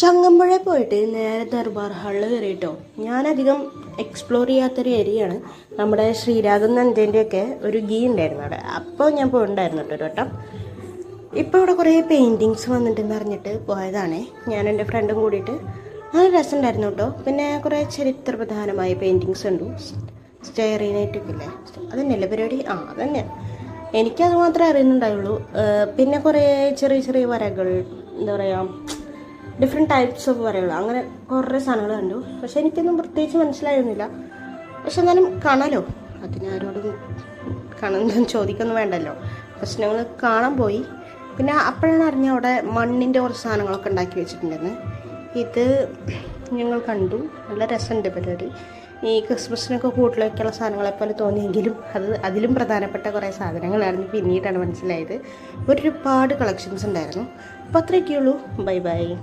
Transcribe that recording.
ചങ്ങമ്പുഴ പോയിട്ട് നേരെ ദർബാർ ഹാളിൽ കയറിയിട്ടോ. ഞാനധികം എക്സ്പ്ലോർ ചെയ്യാത്തൊരു ഏരിയയാണ് നമ്മുടെ ശ്രീരാഗം നന്ദേന്റെയൊക്കെ ഒരു ഗീ ഉണ്ടായിരുന്നു അവിടെ. അപ്പോൾ ഞാൻ പോയിട്ടുണ്ടായിരുന്നു കേട്ടോ ഒരു വട്ടം. ഇപ്പോൾ ഇവിടെ കുറേ പെയിന്റിങ്സ് വന്നിട്ടെന്ന് അറിഞ്ഞിട്ട് പോയതാണേ. ഞാൻ എന്റെ ഫ്രണ്ടും കൂടിയിട്ട്. നല്ല രസമുണ്ടായിരുന്നു കേട്ടോ. പിന്നെ കുറേ ചരിത്രപ്രധാനമായ പെയിന്റിങ്സ് ഉണ്ട് ഇല്ലേ അതന്നെയല്ലേ പരിപാടി? ആ തന്നെ എനിക്കത് മാത്രമേ അറിയുന്നുണ്ടായുള്ളൂ പിന്നെ കുറേ ചെറിയ ചെറിയ വരകൾ എന്താ പറയുക ഡിഫറെന്റ് ടൈപ്സ് ഓഫ് വരകൾ അങ്ങനെ കുറേ സാധനങ്ങൾ കണ്ടു. പക്ഷെ എനിക്കൊന്നും പ്രത്യേകിച്ച് മനസ്സിലായിരുന്നില്ല പക്ഷെ എന്നാലും കാണാലോ? അതിനാരോടും കാണുന്നതും ചോദിക്കൊന്നും വേണ്ടല്ലോ. പ്രശ്നങ്ങൾ കാണാൻ പോയി. പിന്നെ അപ്പോഴാണ് അറിഞ്ഞ അവിടെ മണ്ണിന്റെ കുറച്ച് സാധനങ്ങളൊക്കെ ഉണ്ടാക്കി വെച്ചിട്ടുണ്ടെന്ന്. ഇത് ഞങ്ങൾ കണ്ടു. നല്ല രസമുണ്ട് പരിപാടി. ഈ ക്രിസ്മസിനൊക്കെ കൂട്ടിൽ വയ്ക്കാനുള്ള സാധനങ്ങളെ പോലെ തോന്നിയെങ്കിലും അത് അതിലും പ്രധാനപ്പെട്ട കുറേ സാധനങ്ങളായിരുന്നു പിന്നീടാണ് മനസ്സിലായത്. ഒരുപാട് കളക്ഷൻസ് ഉണ്ടായിരുന്നു. അപ്പോൾ അത്രയൊക്കെയുള്ളൂ. Bye bye.